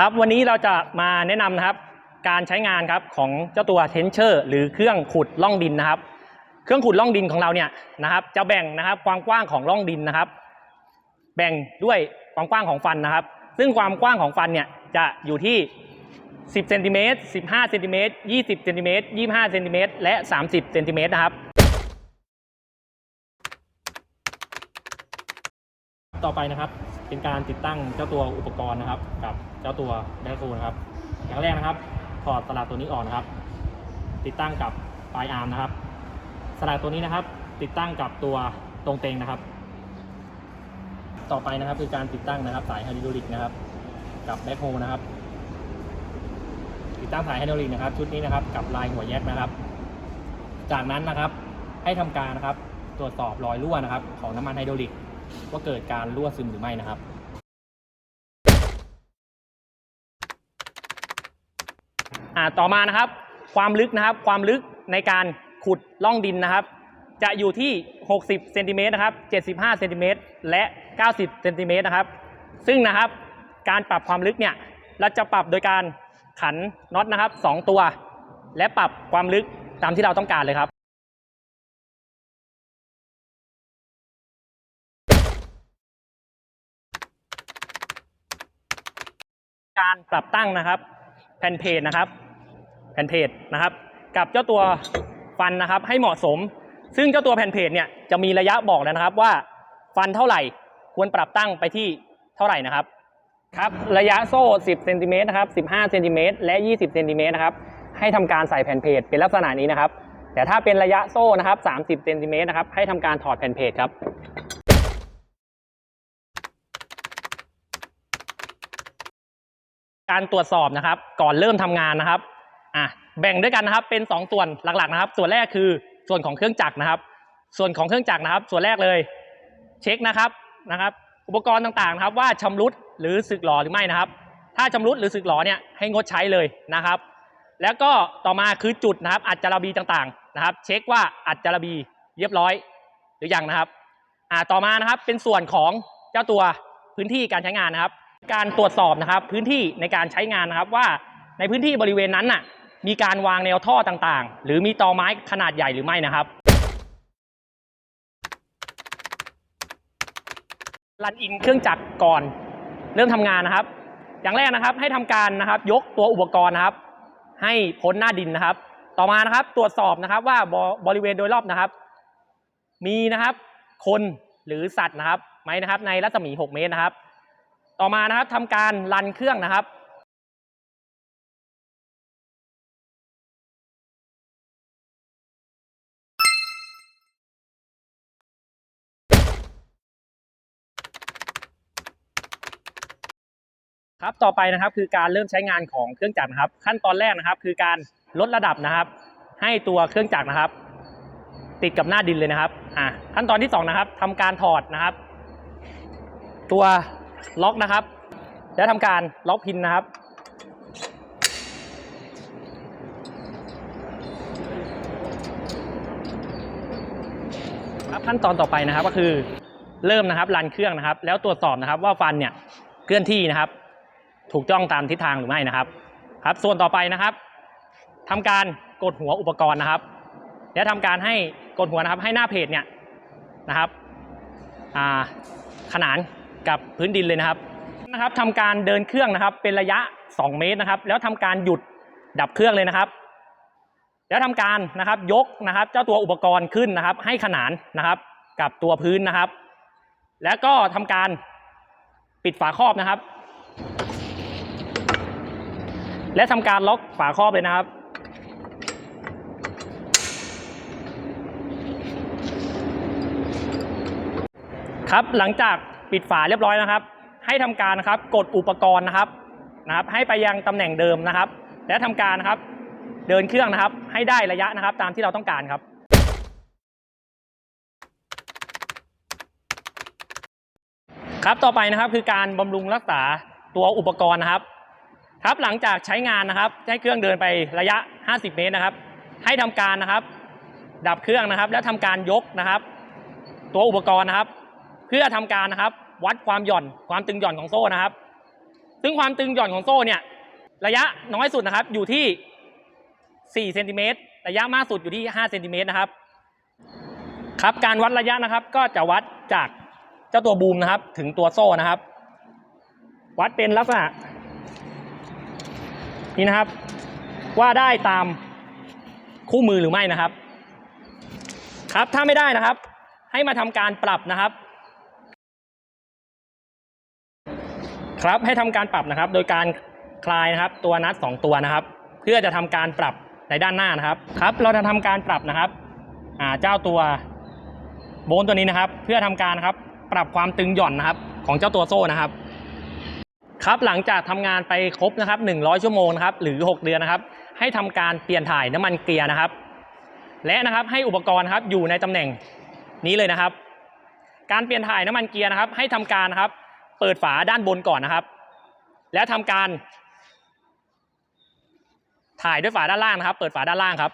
ครับวันนี้เราจะมาแนะนำนะครับการใช้งานครับของเจ้าตัวเทนเชอร์หรือเครื่องขุดล่องดินนะครับ เครื่องขุดล่องดินของเราเนี่ยนะครับ จะแบ่งนะครับความกว้างของร่องดินนะครับ แบ่งด้วยความกว้างของฟันนะครับ ซึ่งความกว้างของฟันเนี่ยจะอยู่ที่ 10เซนติเมตร15เซนติเมตร20เซนติเมตร25เซนติเมตรและ 30เซนติเมตรนะครับ ต่อไปนะครับ เป็นการติดตั้งเจ้าตัวอุปกรณ์นะครับ กับเจ้าตัวแบคโฮนะครับ อย่างแรกนะครับถอดสลักตัวนี้ออกนะครับ ติดตั้งกับปลายอาร์มนะครับสลักตัวนี้นะครับ ติดตั้งกับตัวตรงเตงนะครับ ต่อไปนะครับคือการติดตั้งนะครับ สายไฮดรอลิกนะครับ กับแบ็คโฮนะครับ ติดตั้งสายไฮดรอลิกนะครับ ชุดนี้นะครับ กับลายหัวแยกนะครับ จากนั้นนะครับให้ทำการนะครับ ตรวจสอบรอยรั่วนะครับ ของน้ำมันไฮดรอลิก ว่าเกิดการรั่วซึมหรือไม่นะครับอ่าต่อมานะครับ ความลึกนะครับ ความลึกในการขุดล่องดินนะครับ จะอยู่ที่ 60เซนติเมตรนะครับ75เซนติเมตรและ 90เซนติเมตรนะครับ ซึ่งนะครับการปรับความลึกเนี่ยเราจะปรับโดยการขันน็อตนะครับ 2 ตัว และปรับความลึกตามที่เราต้องการเลยครับ การปรับตั้งนะครับ แผ่นเพจนะครับแผ่นเพจนะครับ กับเจ้าตัวฟันนะครับให้เหมาะสม ซึ่งเจ้าตัวแผ่นเพจเนี่ยจะมีระยะบอกแล้วนะครับว่าฟันเท่าไหร่ควรปรับตั้งไปที่เท่าไหร่นะครับครับระยะโซ่ 10เซนติเมตรนะครับ15เซนติเมตรและ 20เซนติเมตรนะครับให้ทำการใส่แผ่นเพจเป็นลักษณะนี้นะครับ แต่ถ้าเป็นระยะโซ่นะครับ30เซนติเมตรนะครับให้ทำการถอดแผ่นเพจครับ การตรวจสอบนะครับ ก่อนเริ่มทำงานนะครับอะแบ่งด้วยกันนะครับ เป็น 2 ส่วนหลักๆนะครับ ส่วนแรกคือส่วนของเครื่องจักรนะครับ ส่วนของเครื่องจักรนะครับ ส่วนแรกเลย เช็คนะครับนะครับ อุปกรณ์ต่างๆนะครับ ว่าชำรุดหรือสึกหรอหรือไม่นะครับ ถ้าชำรุดหรือสึกหรอเนี่ยให้งดใช้เลยนะครับ แล้วก็ต่อมาคือจุดนะครับ อัดจารบีต่างๆนะครับ เช็คว่าอัดจารบีเรียบร้อยหรือยังนะครับอ่าต่อมานะครับเป็นส่วนของเจ้าตัวพื้นที่การใช้งานนะครับ การตรวจสอบนะครับพื้นที่ในการใช้งานนะครับว่าในพื้นที่บริเวณนั้นน่ะมีการวางแนวท่อต่างๆ หรือมีตอไม้ขนาดใหญ่หรือไม่นะครับรันอินเครื่องจักรก่อนเริ่มทำงานนะครับ อย่างแรกนะครับให้ทำการนะครับยกตัวอุปกรณ์นะครับ ให้พ้นหน้าดินนะครับ ต่อมานะครับตรวจสอบนะครับว่าบบริเวณโดยรอบนะครับ มีนะครับคนหรือสัตว์นะครับไหมนะครับในรัศมี 6 เมตรนะครับ ต่อมานะครับทำการรันเครื่องนะครับครับต่อไปนะครับคือการเริ่มใช้งานของเครื่องจักรนะครับ ขั้นตอนแรกนะครับ คือการลดระดับนะครับ ให้ตัวเครื่องจักรนะครับ ติดกับหน้าดินเลยนะครับอ่าขั้นตอนที่สองนะครับทำการถอดนะครับ ตัว ล็อกนะครับ แล้วทำการล็อกพินนะครับ ครับขั้นตอนต่อไปนะครับก็คือเริ่มนะครับรันเครื่องนะครับ แล้วตรวจสอบนะครับว่าฟันเนี่ยเคลื่อนที่นะครับ ถูกจ้องตามทิศทางหรือไม่นะครับ ครับ ส่วนต่อไปนะครับทำการกดหัวอุปกรณ์นะครับ และทำการให้กดหัวนะครับให้หน้าเพจเนี่ยนะครับขนาน กับพื้นดินเลยนะครับนะครับทำการเดินเครื่องนะครับ เป็นระยะ 2 เมตรนะครับ แล้วทำการหยุดดับเครื่องเลยนะครับ แล้วทำการนะครับยกนะครับ เจ้าตัวอุปกรณ์ขึ้นนะครับ ให้ขนานนะครับ กับตัวพื้นนะครับ แล้วก็ทำการปิดฝาครอบนะครับ และทำการล็อกฝาครอบเลยนะครับครับหลังจาก ปิดฝาเรียบร้อยนะครับ ให้ทำการนะครับกดอุปกรณ์นะครับนะครับ ให้ไปยังตำแหน่งเดิมนะครับ และทำการนะครับเดินเครื่องนะครับ ให้ได้ระยะนะครับ ตามที่เราต้องการครับครับต่อไปนะครับคือการบำรุงรักษาตัวอุปกรณ์นะครับครับหลังจากใช้งานนะครับ ให้เครื่องเดินไประยะ 50 เมตรนะครับ ให้ทำการนะครับ ดับเครื่องนะครับ แล้วทำการยกนะครับ ตัวอุปกรณ์นะครับ เพื่อทำการนะครับ วัดความหย่อนความตึงหย่อนของโซ่นะครับ ซึ่งความตึงหย่อนของโซ่เนี่ยระยะน้อยสุดนะครับอยู่ที่4เซนติเมตรระยะมากสุดอยู่ที่5เซนติเมตรนะครับครับการวัดระยะนะครับ ก็จะวัดจากเจ้าตัวบูมนะครับ ถึงตัวโซ่นะครับ วัดเป็นลักษณะนี่นะครับ ว่าได้ตามคู่มือหรือไม่นะครับ ครับถ้าไม่ได้นะครับ ให้มาทำการปรับนะครับ ครับให้ทำการปรับนะครับ โดยการคลายนะครับ ตัวนัดสองตัวนะครับ เพื่อจะทำการปรับในด้านหน้านะครับครับ เราจะทำการปรับนะครับอ่าเจ้าตัวโบนตัวนี้นะครับ เพื่อทำการครับ ปรับความตึงหย่อนนะครับ ของเจ้าตัวโซ่นะครับ ครับหลังจากทำงานไปครบนะครับ 100 ชั่วโมงนะครับหรือ 6 เดือนนะครับ ให้ทำการเปลี่ยนถ่ายน้ำมันเกียร์นะครับ และนะครับให้อุปกรณ์ครับอยู่ในตำแหน่งนี้เลยนะครับ การเปลี่ยนถ่ายน้ำมันเกียร์นะครับ ให้ทำการครับ เปิดฝาด้านบนก่อนนะครับ แล้วทำการ ถ่ายด้วยฝาด้านล่างนะครับ เปิดฝาด้านล่างครับ